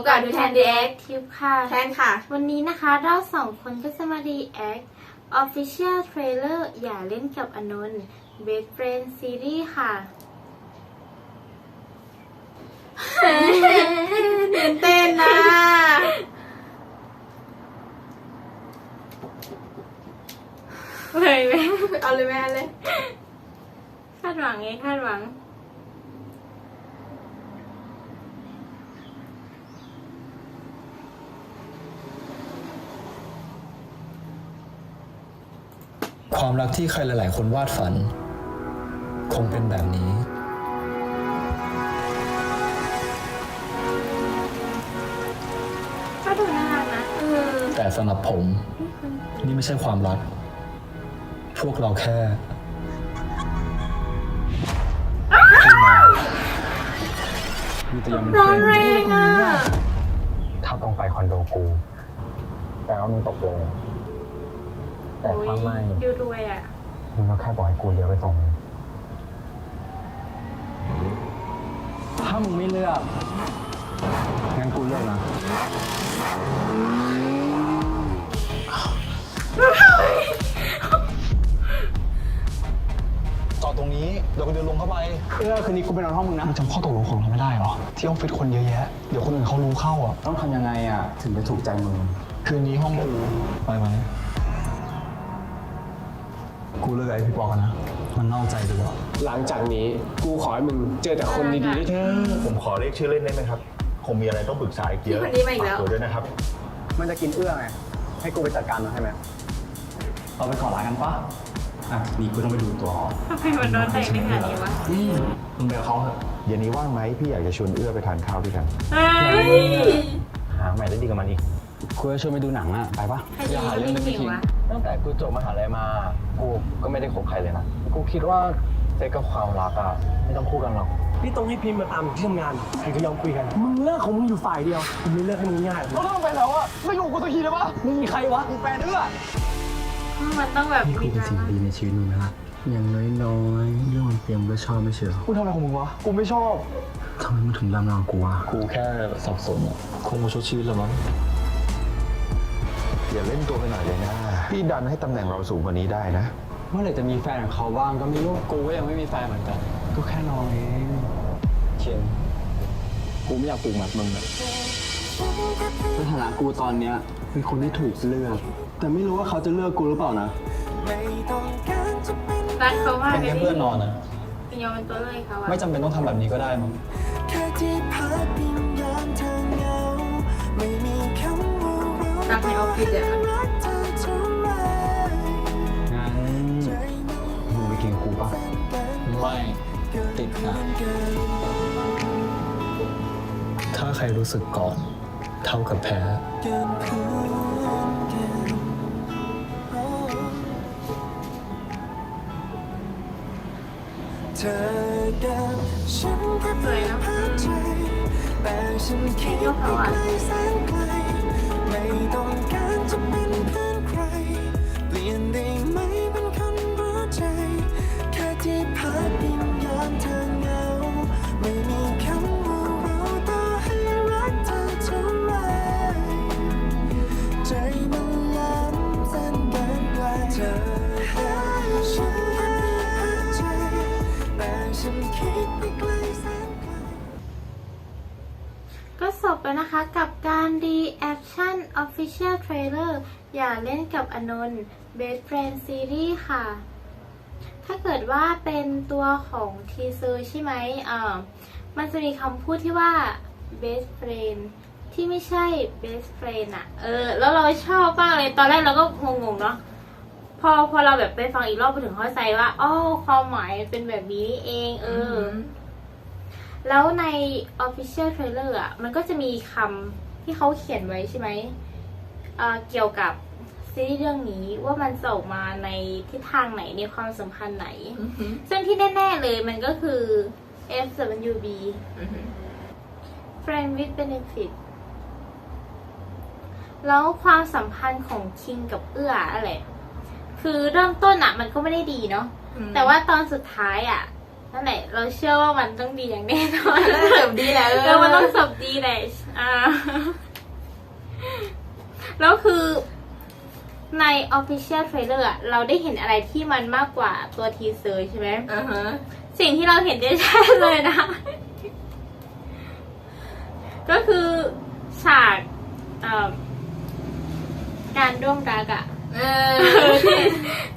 บกับดูแทนดีแอคทิปค่ะ แทนค่ะ วันนี้นะคะเราสองคนก็จะมาดีแอค Official Trailer อย่าเล่นกับอนนท์ Best Friend Series ค่ะตื่นเต้นนะเลยไหมเอาเลยแม่เลย คาดหวังไงคาดหวัง ความรักที่ใครหลาย ๆ คนวาดฝัน คงเป็นแบบนี้ ก็ดูน่ารักนะเออแต่สำหรับผม นี่ไม่ใช่ความรัก พวกเราแค่พี่น้องมีแต่ยังเป็นร้อนเพื่แรอนงอะ ถ้าต้องไปคอนโดกู แต่ว่ามึงตกลง แต่ถ้าไม่ดูรวยอะมึงก็แค่บอกให้กูเลี้ยวไปส่งถ้ามึงไม่เลือก งั้นกูเลือกนะ จอดตรงนี้ เดี๋ยวก็เดินลงเข้าไป เออคืนนี้กูไปนอนห้องมึงนะมึงจำข้อตกลงของเราไม่ได้เหรอ ที่ออฟฟิศคนเยอะแยะ เดี๋ยวคนอื่นเขารู้เข้าอะ ต้องทำยังไงอะ ถึงจะถูกใจมึง คืนนี้ห้องกูไปไหม กูเลิกกับไอพี่ปอกันนะ มันนอกใจกูแล้วหลังจากนี้กูขอให้มึงเจอแต่คนดีๆได้เถอะผมขอเรียกชื่อเล่นได้ไหมครับ คงมีอะไรต้องปรึกษาอีกเยอะพี่คนนี้มาอีกแล้วฝตัวด้วยนะครับ มันจะกินเอื้อไง ให้กูไปจัดการมันให้ไหมเราไปขอร้านกันปะอะนี่กูต้องไปดูตัวหอทำไมมันโดนใจไม่ขนาดนี้วะอืมมึงไปกับเขาเถอะเย็นนี้ว่างไหมพี่อยากจะชวนเอื้อไปทานข้าวด้วยกัน เฮ้ย หาใหม่ได้ดีกับมันอีก กูจะชวนไปดูหนังอะไปปะใครจะมาเล่นจริงวะ ตั้งแต่กูจบมหาลัยมากูก็ไม่ได้คบใครเลยนะกูคิดว่าเซ็กกับความรักอะไม่ต้องคู่กันหรอกพี่ต้องให้พิมพ์มาตามที่ทำงานใครก็ยอมคุยกัน มึงเลิกของมึงอยู่ฝ่ายเดียวกูไม่เลิกให้มึงง่ายหรอกเราต้องไปแล้วอะไม่อยู่กูสักทีได้ปะมึงมีใครวะกูแฟนเอื้อมันต้องแบบนี่มีคือดเป็นราสิ่งม่าดีในชีวิตมึงนะอย่างน้อยๆเรื่องมันเตรียมก็ชอบไม่เชื่อกูทำอะไรของมึงวะ กูไม่ชอบ ทำไมมึงถึงลำลางกูวะกูแค่สับสนอะคงมาชดชีวิตแล้วมั้ง อย่าเล่นตัวไปหน่อยเลยนะพี่ดันให้ตำแหน่งเราสูงกว่านี้ได้นะ เมื่อไหร่จะมีแฟนของเขาบ้างก็ไม่รู้กูก็ยังไม่มีแฟนเหมือนกัน ก็แค่น้องเองเคนกูไม่อยากปลูกแบบมึงอะสถานะกูตอนเนี้ยเป็นคนที่ถูกเลือก แต่ไม่รู้ว่าเขาจะเลือกกูหรือเปล่านะรักเขามากเป็นเลยแค่เพื่อนนอนอะเป็นยอมเป็นตัวเลยเขาอะไม่จำเป็นต้องทำแบบนี้ก็ได้มั้งรักใน ออฟฟิศอะงั้นมึงไปกินกูปะไม่ติดนะถ้าใครรู้สึกก่อน เท่ากับแพ้สวยเนอะยกเขาอะใจ ไ动感ต้ กับการ Reaction Official Trailer อย่าเล่นกับอนนท์ Best Friend Series ค่ะ ถ้าเกิดว่าเป็นตัวของทีเซอร์ใช่ไหมอ่ามันจะมีคำพูดที่ว่า best friend ที่ไม่ใช่ best friend อะเออ แล้วเราชอบมากเลย ตอนแรกเราก็งงๆเนาะพอพอเราแบบไปฟังอีกรอบไปถึงเข้าใจว่าอ๋อความหมายเป็นแบบนี้เอง เอออ แล้วใน Official Trailer อะ มันก็จะมีคำที่เขาเขียนไว้ใช่ไหมเอ่อเกี่ยวกับซีรีส์เรื่องนี้ว่ามันจะออกมาในทิศทางไหนในความสัมพันธ์ไหน ซึ่งที่แน่ ๆเลยมันก็คือ FWB Friend with Benefit แล้วความสัมพันธ์ของคิงกับเอื้ออะไร คือเริ่มต้นอะมันก็ไม่ได้ดีเนาะ แต่ว่าตอนสุดท้ายอะ นั่นแหละ เราเชื่อว่ามันต้องดีอย่างแน่นอนเสริมดีแหละเอเอออมันต้องสับดีแหละเออ่าแล้วคือใน Official Trailer อะเราได้เห็นอะไรที่มันมากกว่าตัวทีเซอร์ใช่ไหมอ่าฮะสิ่งที่เราเห็นได้ชัดเลยนะ ก็คือฉากเอ่อการร่วมรักอะเอเอออที่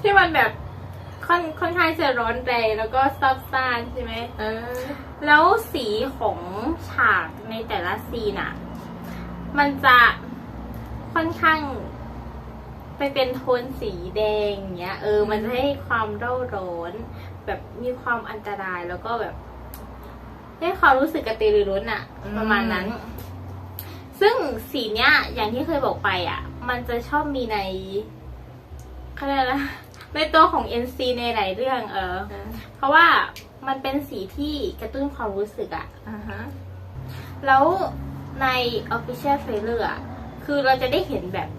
ที่มันแบบ ค่อนค่อนข้างจะร้อนแรงแล้วก็ซับซ้านใช่ไหมเออ แล้วสีของฉากในแต่ละซีนอะมันจะค่อนข้าง ไปเป็นโทนสีแดงอย่างเงี้ย เออ มันจะให้ความเร่าร้อน แบบมีความอันตรายแล้วก็แบบให้ความรู้สึกกระตือรือร้นอะอืมประมาณนั้น ซึ่งสีเนี้ย อย่างที่เคยบอกไปอะมันจะชอบมีในเขาเรียกอะไรนะ ในตัวของ NC ในหลายเรื่องเออ เพราะว่ามันเป็นสีที่กระตุ้นความรู้สึกอะอ่าฮะแล้วใน Official Trailer อะคือเราจะได้เห็นแบบ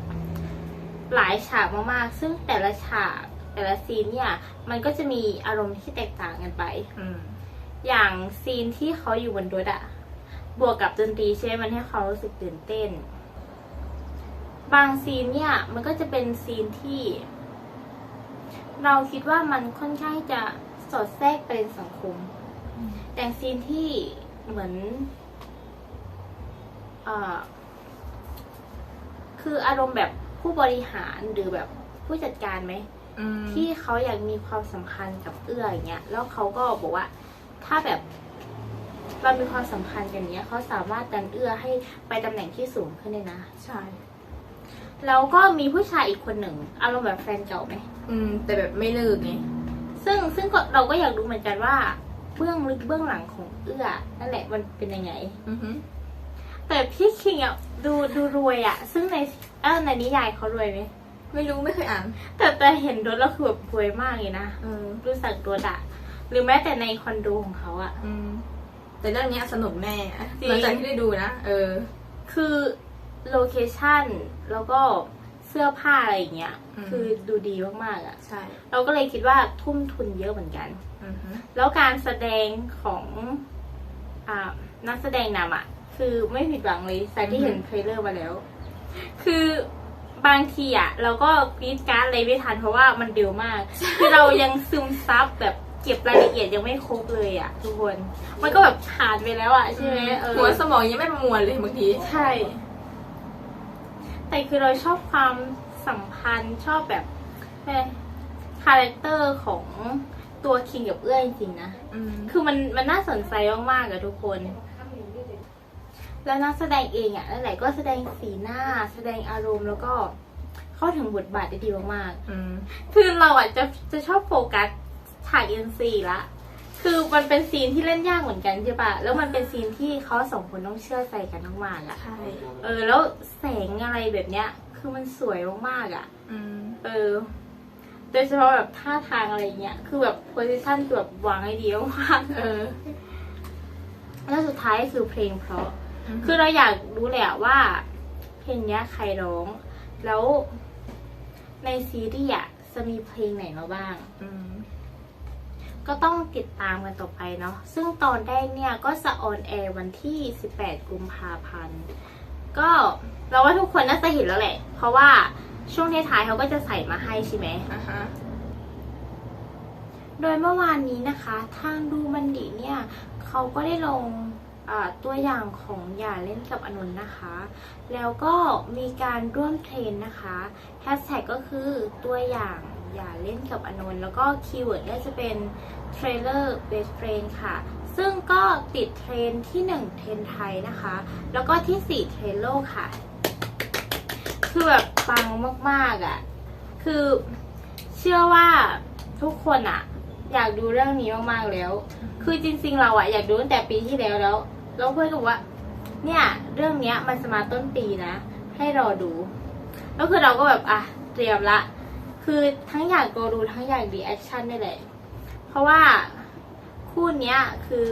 หลายฉากมากๆ ซึ่งแต่ละฉากแต่ละซีนเนี่ย มันก็จะมีอารมณ์ที่แตกต่างกันไป อืม อย่างซีนที่เขาอยู่บนรถอะบวกกับดนตรีใช่ไหมมันให้เขารู้สึกตื่นเต้น บางซีนเนี่ย มันก็จะเป็นซีนที่ เราคิดว่ามันค่อนข้างจะสอดแทรกประเด็นสังคม แต่ซีนที่เหมือนเอ่อคืออารมณ์แบบผู้บริหารหรือแบบผู้จัดการไหมอืมที่เขาอยากมีความสัมพันธ์กับเอื้ออย่างเงี้ย แล้วเขาก็บอกว่า ถ้าแบบเรามีความสัมพันธ์กันเนี้ยเขาสามารถดันเอื้อให้ไปตำแหน่งที่สูงขึ้นเลยนะ ใช่ แล้วก็มีผู้ชายอีกคนหนึ่งอารมณ์แบบแฟนเก่าไหมอืม แต่แบบไม่เลิกไงซึ่งซึ่งก็เราก็อยากรู้เหมือนกันว่า เบื้องลึกเบื้องหลังของเอื้อนั่นแหละมันเป็นยังไง อือฮึแต่พี่คิงอะดูดูรวยอะ ซึ่งในเออในนิยายเขารวยไหมไม่รู้ไม่เคยอ่าน แต่แต่เห็นรถแล้วคือแบบรวยมากเลยนะเออดูสักรถอะหรือแม้แต่ในคอนโดของเขาอะ อืม แต่เรื่องเนี้ยสนุกแน่จริงหลังจากที่ได้ดูนะเออ คือ โลเคชั่นแล้วก็เสื้อผ้าอะไรอย่างเงี้ย อืม คือดูดีมากๆอะใช่เราก็เลยคิดว่าทุ่มทุนเยอะเหมือนกัน อือฮึแล้วการแสดงของอ่านักแสดงนำอะคือไม่ผิดหวังเลยจากที่เห็นเทรลเลอร์มาแล้ว คือบางทีอะเราก็กรีดกรารอะไรไม่ทันเพราะว่ามันเร็วมาก คือเรายังซึมซับแบบเก็บรายละเอียดยังไม่ครบเลยอะทุกคน มันก็แบบผ่านไปแล้วอะใช่ไหมเออหัวสมองยังไม่ประมวลเลยบางที ใช่ แต่คือเราชอบความสัมพันธ์ชอบแบบคาแรคเตอร์ของตัวคิงกับเอื้อจริงๆนะอืมคือมันมันน่าสนใจมากๆอะทุกคน แล้วนักแสดงเองอะหลายๆก็แสดงสีหน้า แสดงอารมณ์แล้วก็เข้าถึงบทบาทได้ดีมากอืมๆคือเราอะจะจะชอบโฟกัสฉากเอ็นซีละ คือมันเป็นซีนที่เล่นยากเหมือนกันใช่ปะแล้วมันเป็นซีนที่เขาสองคนต้องเชื่อใจกันมากๆอะใช่เออ แล้วแสงอะไรแบบเนี้ย คือมันสวยมากๆอะอืมเออ โดยเฉพาะแบบท่าทางอะไรเงี้ย คือแบบโพสิชันคือแบบวางให้ดีมากๆเออ แล้วสุดท้ายก็คือเพลงเพราะ คือเราอยากรู้แหละว่า เพลงเนี้ยใครร้อง แล้วในซีรีส์อะจะมีเพลงไหนมาบ้าง อืม ก็ต้องติดตามกันต่อไปเนาะซึ่งตอนแรกเนี่ยก็จะออนแอร์วันที่ 18 กุมภาพันธ์ก็เราว่าทุกคนน่าจะเห็นแล้วแหละ เพราะว่าช่วงท้ายๆเขาก็จะใส่มาให้ใช่ไหมอ่าฮะโดยเมื่อวานนี้นะคะ ทางดูมันดีเนี่ยเขาก็ได้ลงอ่าตัวอย่างของอย่าเล่นกับอนนท์นะคะ แล้วก็มีการร่วมเทรนนะคะแฮชแท็กก็คือตัวอย่าง อย่าเล่นกับอนนท์แล้วก็คีย์เวิร์ดเนี่ยจะเป็นเทรลเลอร์เบสเฟรนค่ะ ซึ่งก็ติดเทรนที่ 1 เทรนไทยนะคะ แล้วก็ที่ 4 เทรนโลกค่ะ คือแบบปังมากๆอะ่ะ คือเชื่อว่าทุกคนอะอยากดูเรื่องนี้มากๆแล้ว คือจริงๆเราอะอยากดูตั้งแต่ปีที่แล้วแล้ว แล้วเพื่อนก็บอกว่า เนี่ยเรื่องเนี้ยมันจะมาต้นปีนะ ให้รอดู แล้วคือเราก็แบบอะเตรียมละ คือทั้งอยากรอดูทั้งอยากดีแอคชั่นได้เลย เพราะว่าคู่เนี้ยคือ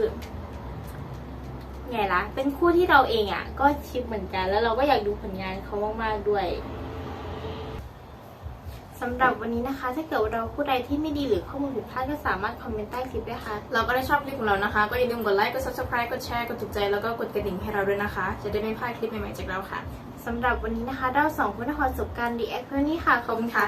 ไงล่ะ เป็นคู่ที่เราเองอะก็ชิปเหมือนกัน แล้วเราก็อยากดูผลงานเขามากๆด้วยสำหรับวันนี้นะคะ ถ้าเกิดว่าเราพูดอะไรที่ไม่ดีหรือข้อมูลผิดพลาดก็สามารถคอมเมนต์ใต้คลิปได้ค่ะ เราก็ได้ชอบคลิปของเรานะคะ ก็อย่าลืมกดไลค์ กด subscribe กดแชร์ กดถูกใจ แล้วก็กดกระดิ่งให้เราด้วยนะคะ จะได้ไม่พลาดคลิปใหม่ๆจากเราค่ะ สำหรับวันนี้นะคะ เราสองคนนครสุขการดีแอคเพื่อนี่ค่ะ ขอบคุณค่ะ